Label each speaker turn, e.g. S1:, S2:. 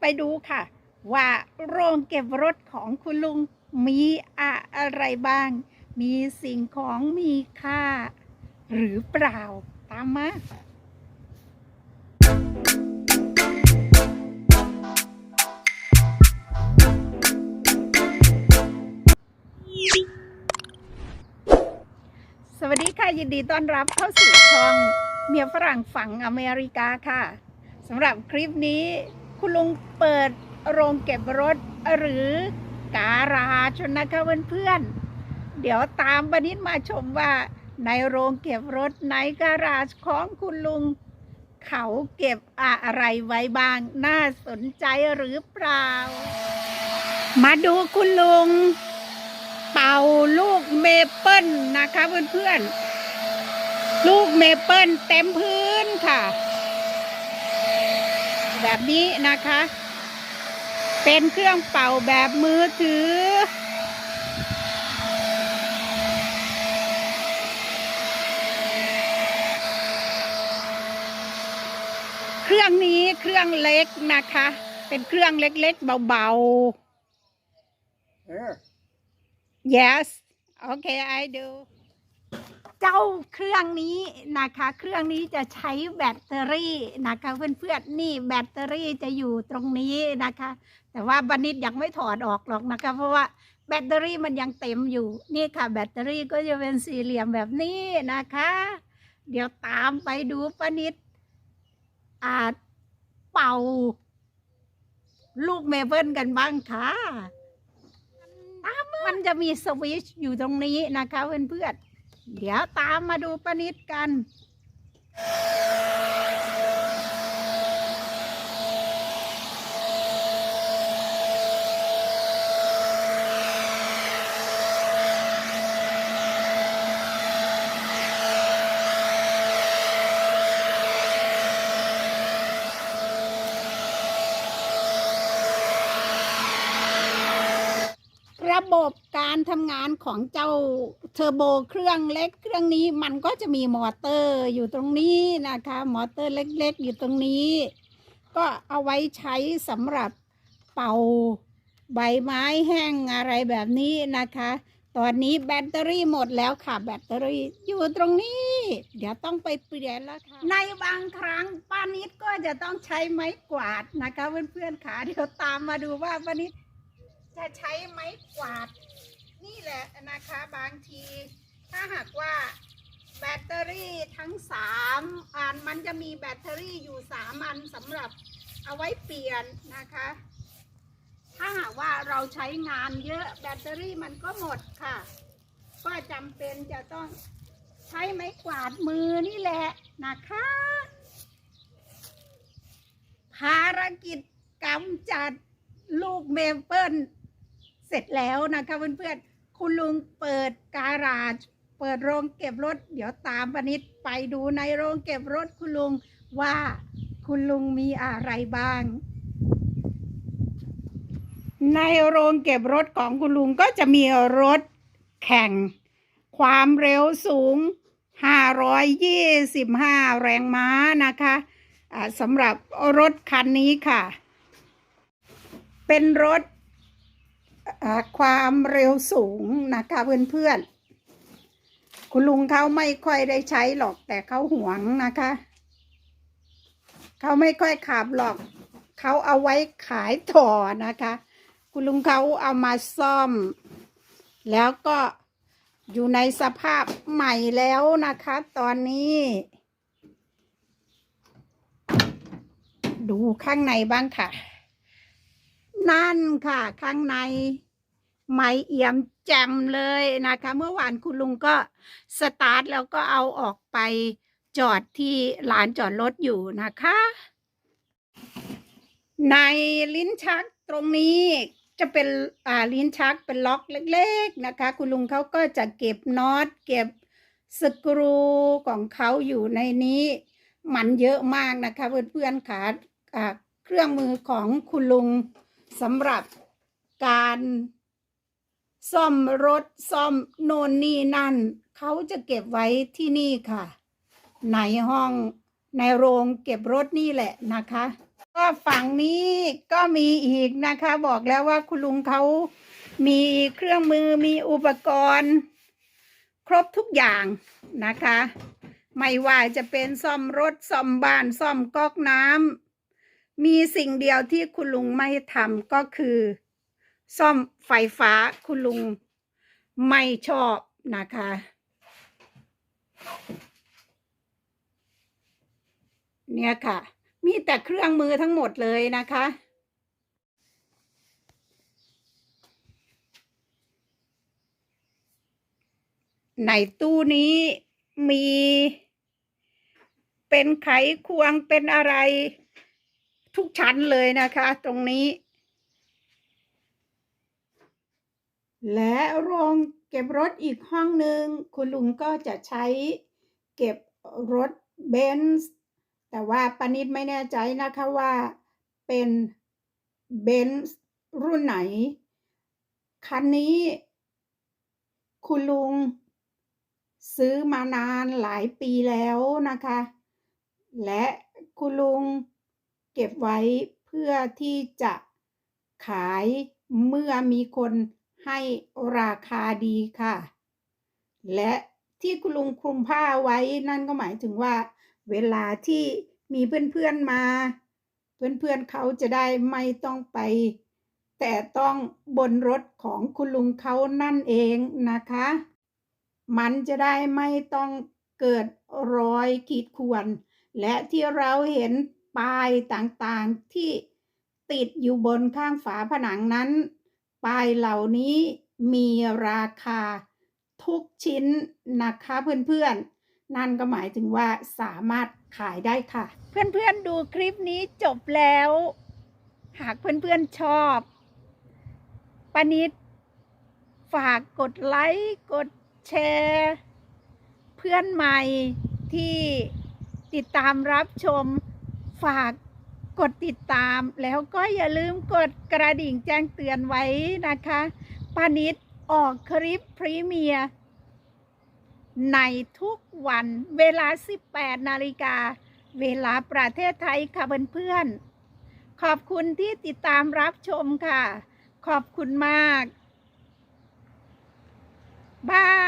S1: ไปดูค่ะ ว่าโรงเก็บรถของคุณลุงมีอะไรบ้าง มีสิ่งของมีค่า หรือเปล่าตามมาสวัสดีค่ะ ยินดีต้อนรับเข้าสู่ช่องเมียฝรั่งฝั่งอเมริกาค่ะสำหรับคลิปนี้ คุณลุงเปิดโรงเก็บรถหรือการาชนะคะเพื่อนๆ เดี๋ยวตามบนิดมาชมว่าในโรงเก็บรถในการาชของคุณลุง เขาเก็บอะไรไว้บ้างน่าสนใจหรือเปล่า มาดูคุณลุง เป่าลูกเมเปิลนะคะเพื่อนๆ ลูกเมเปิลเต็มพื้นค่ะ แบบนี้นะคะ เป็นเครื่องเป่าแบบมือถือ เครื่องนี้เครื่องเล็กนะคะ เป็นเครื่องเล็กๆเบาๆ
S2: There.
S1: Yes okay I do เจ้าเครื่องนี้นะคะ เครื่องนี้จะใช้แบตเตอรี่นะคะเพื่อนๆนี่แบตเตอรี่จะอยู่ตรงนี้นะคะ แต่ว่าบันิดยังไม่ถอดออกหรอกนะคะ เพราะว่าแบตเตอรี่มันยังเต็มอยู่นี่ค่ะ แบตเตอรี่ก็จะเป็นสี่เหลี่ยมแบบนี้นะคะ เดี๋ยวตามไปดูปนิดอาจเป่า ลูกเมเปิลกันบ้างค่ะ มันจะมีสวิชอยู่ตรงนี้นะคะเพื่อนๆ เดี๋ยวตามมาดูประนิดกัน ระบบการทำงานของเจ้าเทอร์โบเครื่องเล็กเครื่องนี้มันก็จะมีมอเตอร์อยู่ตรงนี้นะคะ มอเตอร์เล็กๆ อยู่ตรงนี้ ก็เอาไว้ใช้สำหรับเป่าใบไม้แห้งอะไรแบบนี้นะคะ ตอนนี้แบตเตอรี่หมดแล้วค่ะ แบตเตอรี่อยู่ตรงนี้ เดี๋ยวต้องไปเปลี่ยนแล้วค่ะ ในบางครั้งป้านิดก็จะต้องใช้ไม้กวาดนะคะเพื่อนๆค่ะเดี๋ยวตามมาดูว่าป้านิด จะใช้ไม้กวาด นี่แหละนะคะบางที ถ้าหากว่าแบตเตอรี่ทั้งสามอันมันจะมีแบตเตอรี่อยู่สามอันสำหรับเอาไว้เปลี่ยนนะคะ ถ้าหากว่าเราใช้งานเยอะแบตเตอรี่มันก็หมดค่ะ ก็จำเป็นจะต้องใช้ไม้กวาดมือนี่แหละนะคะ ภารกิจกำจัดลูกเมเปิล เสร็จแล้วนะคะเพื่อนๆ คุณลุงเปิดการาจเปิดโรงเก็บรถ เดี๋ยวตามปนิดไปดูในโรงเก็บรถคุณลุงว่าคุณลุงมีอะไรบ้าง ในโรงเก็บรถของคุณลุงก็จะมีรถแข่ง ความเร็วสูง 525 แรงม้านะคะอ่าสำหรับรถคันนี้ค่ะ เป็นรถ ความเร็วสูงนะคะเพื่อนๆ คุณลุงเขาไม่ค่อยได้ใช้หรอกแต่เขาหวงนะคะ เขาไม่ค่อยขับหรอก เขาเอาไว้ขายต่อนะคะ คุณลุงเขาเอามาซ่อม แล้วก็อยู่ในสภาพใหม่แล้วนะคะ ตอนนี้ ดูข้างในบ้างค่ะ นั่นค่ะ ข้างใน ไม่เอี่ยมแจ่มเลยนะคะ เมื่อวานคุณลุงก็สตาร์ทแล้วก็เอาออกไปจอดที่ลานจอดรถอยู่นะคะ ในลิ้นชักตรงนี้จะเป็นอ่าลิ้นชักเป็นล็อกเล็ก ๆนะคะ คุณลุงเขาก็จะเก็บน็อตเก็บสกรูของเขาอยู่ในนี้ มันเยอะมากนะคะ เพื่อนๆค่ะเครื่องมือของคุณลุงสำหรับการ ซ่อมรถซ่อมโน่นนี่นั่น เขาจะเก็บไว้ที่นี่ค่ะ ในห้องในโรงเก็บรถนี่แหละนะคะ ก็ฝั่งนี้ก็มีอีกนะคะ บอกแล้วว่าคุณลุงเขามีเครื่องมือมีอุปกรณ์ ครบทุกอย่างนะคะ ไม่ว่าจะเป็นซ่อมรถซ่อมบ้านซ่อมก๊อกน้ำมีสิ่งเดียวที่คุณลุงไม่ทำก็คือ ซ่อมไฟฟ้าคุณลุงไม่ชอบนะคะ เนี่ยค่ะ มีแต่เครื่องมือทั้งหมดเลยนะคะในตู้นี้มีเป็นไขควงเป็นอะไรทุกชั้นเลยนะคะ ตรงนี้ และโรงเก็บรถอีกห้องหนึ่งคุณลุงก็จะใช้เก็บรถเบนซ์แต่ว่าปานิดไม่แน่ใจนะคะว่าเป็นเบนซ์รุ่นไหน คันนี้ คุณลุง ซื้อมานานหลายปีแล้วนะคะ และคุณลุงเก็บไว้เพื่อที่จะขายเมื่อมีคน ให้ราคาดีค่ะ และที่คุณลุงคลุมผ้าไว้นั่นก็หมายถึงว่า เวลาที่มีเพื่อนๆมา เพื่อนๆเขาจะได้ไม่ต้องไป แต่ต้องบนรถของคุณลุงเขานั่นเองนะคะ มันจะได้ไม่ต้องเกิดรอยขีดข่วน และที่เราเห็นป้ายต่างๆที่ติดอยู่บนข้างฝาผนังนั้น ป้ายเหล่านี้มีราคาทุกชิ้นนะคะเพื่อนๆ นั่นก็หมายถึงว่าสามารถขายได้ค่ะ เพื่อนๆดูคลิปนี้จบแล้ว หากเพื่อนๆชอบปานิดฝากกดไลค์กดแชร์ เพื่อนใหม่ที่ติดตามรับชมฝาก กดติดตาม แล้วก็อย่าลืมกดกระดิ่งแจ้งเตือนไว้นะคะปานิดออกคลิปพรีเมียร์ในทุกวันเวลา 18 นาฬิกา เวลาประเทศไทยค่ะเพื่อนๆ ขอบคุณที่ติดตามรับชมค่ะ ขอบคุณมาก บาย